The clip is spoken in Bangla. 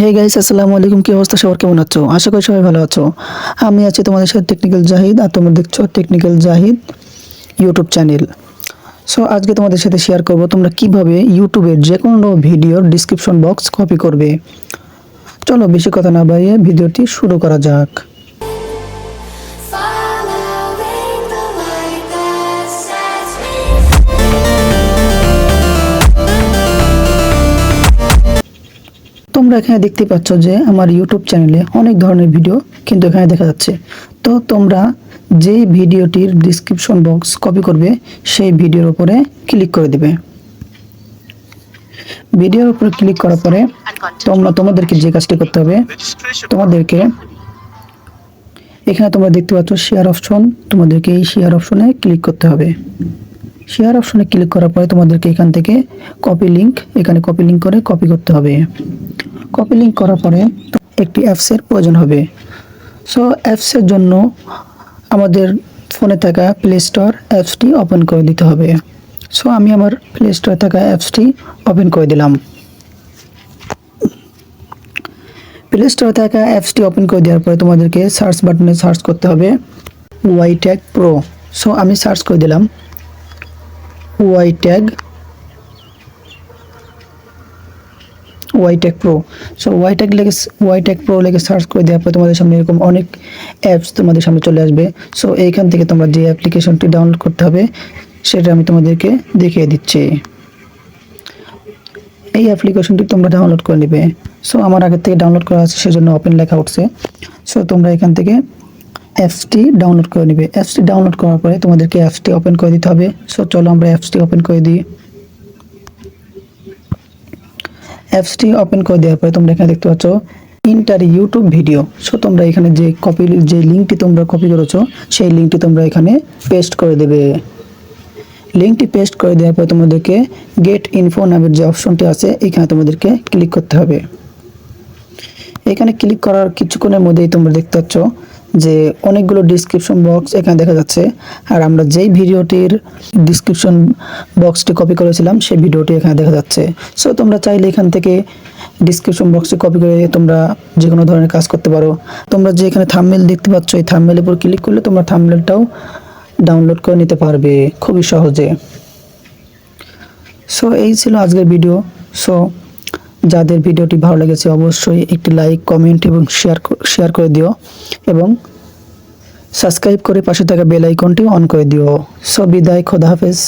হে গাইস আসসালামু আলাইকুম। কি অবস্থা? সবার কেমন আছো? আশা করি সবাই ভালো আছো। আমি আছি তোমাদের সাথে টেকনিক্যাল জাহিদ আর তোমরা দেখছ technical Zahid YouTube channel so আজকে তোমাদের সাথে শেয়ার করব তোমরা কীভাবে ইউটিউবের যে কোনো ভিডিওর ডিসক্রিপশন বক্স কপি করবে। চলো, বেশি কথা না বাড়িয়ে ভিডিওটি শুরু করা যাক। তোমরা এখানে দেখতে পাচ্ছ যে আমার ইউটিউব চ্যানেলে অনেক ধরনের ভিডিও কিন্তু এখানে দেখা যাচ্ছে। তো তোমরা যেই ভিডিওটির ডিসক্রিপশন বক্স কপি করবে, সেই ভিডিওর উপরে ক্লিক করে দিবে। ভিডিওর উপরে ক্লিক করার পরে তোমরা, তোমাদেরকে যে কাজটি করতে হবে, তোমাদেরকে এখানে তোমরা দেখতে পাচ্ছ শেয়ার অপশন তোমাদেরকে এই শেয়ার অপশনে ক্লিক করতে হবে। শেয়ার অপশনে ক্লিক করার পরে তোমাদেরকে এখান থেকে কপি লিঙ্ক এখানে কপি লিংক করে কপি করতে হবে। কপি লিংক করার পরে একটি অ্যাপসের প্রয়োজন হবে। সো অ্যাপসের জন্য আমাদের ফোনে থাকা প্লে স্টোর অ্যাপসটি ওপেন করে দিতে হবে। সো আমি আমার প্লে স্টোরে থাকা অ্যাপসটি ওপেন করে দিলাম। প্লে স্টোরে থাকা অ্যাপসটি ওপেন করে দেওয়ার পরে তোমাদেরকে সার্চ বাটনে সার্চ করতে হবে ওয়াই ট্যাগ প্রো সো আমি সার্চ করে দিলাম Y tag Y tag pro so Y tag লেগে ওয়াই ট্যাগ প্রো লেগে সার্চ করে দেওয়ার পর তোমাদের সামনে এরকম অনেক অ্যাপস তোমাদের সামনে চলে আসবে। সো এইখান থেকে তোমরা যে অ্যাপ্লিকেশনটি ডাউনলোড করতে হবে, সেটা আমি তোমাদেরকে দেখিয়ে দিচ্ছি। এই অ্যাপ্লিকেশনটি তোমরা ডাউনলোড করে নেবে। সো আমার আগের থেকে ডাউনলোড করা আছে, সেজন্য ওপেন লেখা উঠছে। সো তোমরা এখান থেকে অ্যাপসটি ডাউনলোড করে নেবে। অ্যাপসটি ডাউনলোড করার পরে তোমাদেরকে অ্যাপসটি ওপেন করে দিতে হবে। সো চলো আমরা অ্যাপসটি ওপেন করে দিই। অ্যাপসটি ওপেন করে দেওয়ার পরে তোমরা এখানে দেখতে পাচ্ছ ইন্টার ইউটিউব ভিডিও সো তোমরা এখানে যে কপি যে লিঙ্কটি তোমরা কপি করেছ, সেই লিঙ্কটি তোমরা এখানে পেস্ট করে দেবে। লিঙ্কটি পেস্ট করে দেওয়ার পরে তোমাদেরকে গেট ইনফো নামের যে অপশনটি আছে, এখানে তোমাদেরকে ক্লিক করতে হবে। এখানে ক্লিক করার কিছুক্ষণের মধ্যেই তোমরা দেখতে পাচ্ছ যে অনেকগুলো ডিসক্রিপশন বক্স এখানে দেখা যাচ্ছে। আর আমরা যেই ভিডিওটির ডিসক্রিপশন বক্সটি কপি করেছিলাম, সেই ভিডিওটি এখানে দেখা যাচ্ছে। সো তোমরা চাইলে এখান থেকে ডিসক্রিপশন বক্সটি কপি করে তোমরা যে কোনো ধরনের কাজ করতে পারো। তোমরা যে এখানে থামমেল দেখতে পাচ্ছ, এই থামমেলের উপর ক্লিক করলে তোমরা থামমেলটাও ডাউনলোড করে নিতে পারবে খুবই সহজে। সো এই ছিল আজকের ভিডিও সো যাদের ভিডিওটি ভালো লেগেছে অবশ্যই একটি লাইক, কমেন্ট এবং শেয়ার শেয়ার করে দিও এবং সাবস্ক্রাইব করে পাশে থাকা বেল আইকনটি অন করে দিও। সো বিদায়, খোদা হাফেজ।